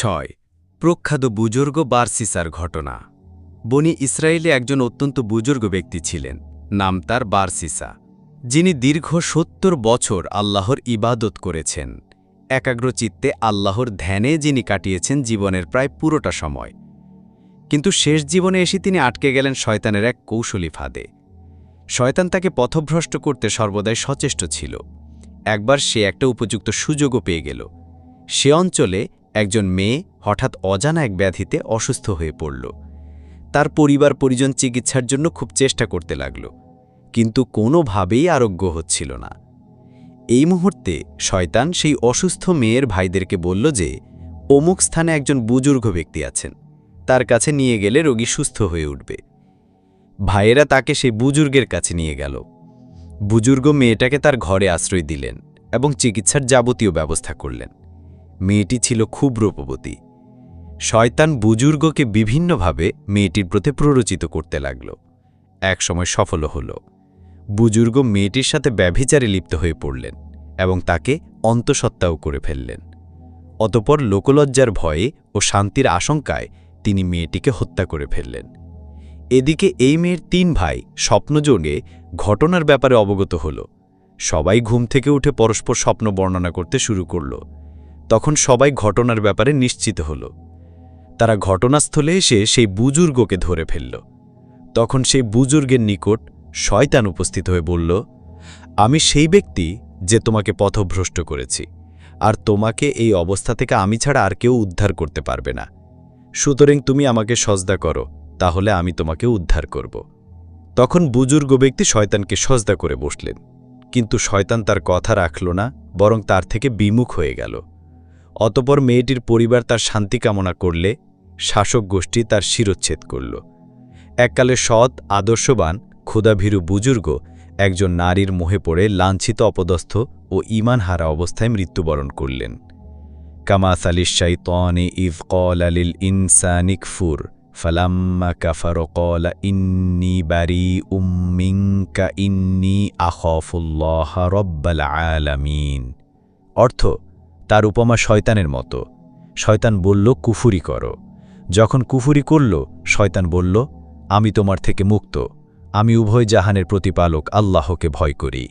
ছয়, প্রখ্যাত বুজুর্গ বারসিসার ঘটনা। বনি ইসরায়েলে একজন অত্যন্ত বুজুর্গ ব্যক্তি ছিলেন, নাম তার বারসিসা, যিনি দীর্ঘ সত্তর বছর আল্লাহর ইবাদত করেছেন। একাগ্রচিত্তে আল্লাহর ধ্যানে যিনি কাটিয়েছেন জীবনের প্রায় পুরোটা সময়। কিন্তু শেষ জীবনে এসে তিনি আটকে গেলেন শয়তানের এক কৌশলী ফাঁদে। শয়তান তাকে পথভ্রষ্ট করতে সর্বদাই সচেষ্ট ছিল। একবার সে একটা উপযুক্ত সুযোগও পেয়ে গেল। সে অঞ্চলে একজন মেয়ে হঠাৎ অজানা এক ব্যাধিতে অসুস্থ হয়ে পড়ল। তার পরিবার পরিজন চিকিৎসার জন্য খুব চেষ্টা করতে লাগল, কিন্তু কোনোভাবেই আরোগ্য হচ্ছিল না। এই মুহূর্তে শয়তান সেই অসুস্থ মেয়ের ভাইদেরকে বলল যে, অমুক স্থানে একজন বুজুর্গ ব্যক্তি আছেন, তার কাছে নিয়ে গেলে রোগী সুস্থ হয়ে উঠবে। ভাইয়েরা তাকে সেই বুজুর্গের কাছে নিয়ে গেল। বুজুর্গ মেয়েটাকে তার ঘরে আশ্রয় দিলেন এবং চিকিৎসার যাবতীয় ব্যবস্থা করলেন। মেয়েটি ছিল খুব রূপবতী শয়তান বুজুর্গকে বিভিন্নভাবে মেয়েটির প্রতি প্ররোচিত করতে লাগল। একসময় সফল হল। বুজুর্গ মেয়েটির সাথে ব্যভিচারে লিপ্ত হয়ে পড়লেন এবং তাকে অন্তঃসত্ত্বাও করে ফেললেন। অতপর লোকলজ্জার ভয়ে ও শান্তির আশঙ্কায় তিনি মেয়েটিকে হত্যা করে ফেললেন। এদিকে এই মেয়ের তিন ভাই স্বপ্নযোগে ঘটনার ব্যাপারে অবগত হল। সবাই ঘুম থেকে উঠে পরস্পর স্বপ্ন বর্ণনা করতে শুরু করল। তখন সবাই ঘটনার ব্যাপারে নিশ্চিত হল। তারা ঘটনাস্থলে এসে সেই বুজুর্গকে ধরে ফেলল। তখন সেই বুজুর্গের নিকট শয়তান উপস্থিত হয়ে বলল, আমি সেই ব্যক্তি যে তোমাকে পথভ্রষ্ট করেছি, আর তোমাকে এই অবস্থা থেকে আমি ছাড়া আর কেউ উদ্ধার করতে পারবে না। সুতরাং তুমি আমাকে সজদা করো, তাহলে আমি তোমাকে উদ্ধার করব তখন বুজুর্গ ব্যক্তি শয়তানকে সজদা করে বসলেন। কিন্তু শয়তান তার কথা রাখল না, বরং তার থেকে বিমুখ হয়ে গেল। অতপর মেয়েটির পরিবার তার শান্তি কামনা করলে শাসক গোষ্ঠী তার শিরচ্ছেদ করল। এককালে সৎ, আদর্শবান ক্ষুদাভীরু বুজুর্গ একজন নারীর মোহে পড়ে লাঞ্ছিত, অপদস্থ ও ইমানহারা অবস্থায় মৃত্যুবরণ করলেন। কামাস আলিশাই তনে ইফ কল আলিল ইনসানিক ফুর ফালাম্মা কাফার কল ইন্নি বারি উম্মিঙ্কা ইন্নি আখফুল্লাহ রব্বাল আলামিন। অর্থ তার উপমা শয়তানের মতো। শয়তান বলল, কুফুরি করো। যখন কুফুরি করল, শয়তান বলল, আমি তোমার থেকে মুক্ত। আমি উভয় জাহানের প্রতিপালক আল্লাহকে ভয় করি।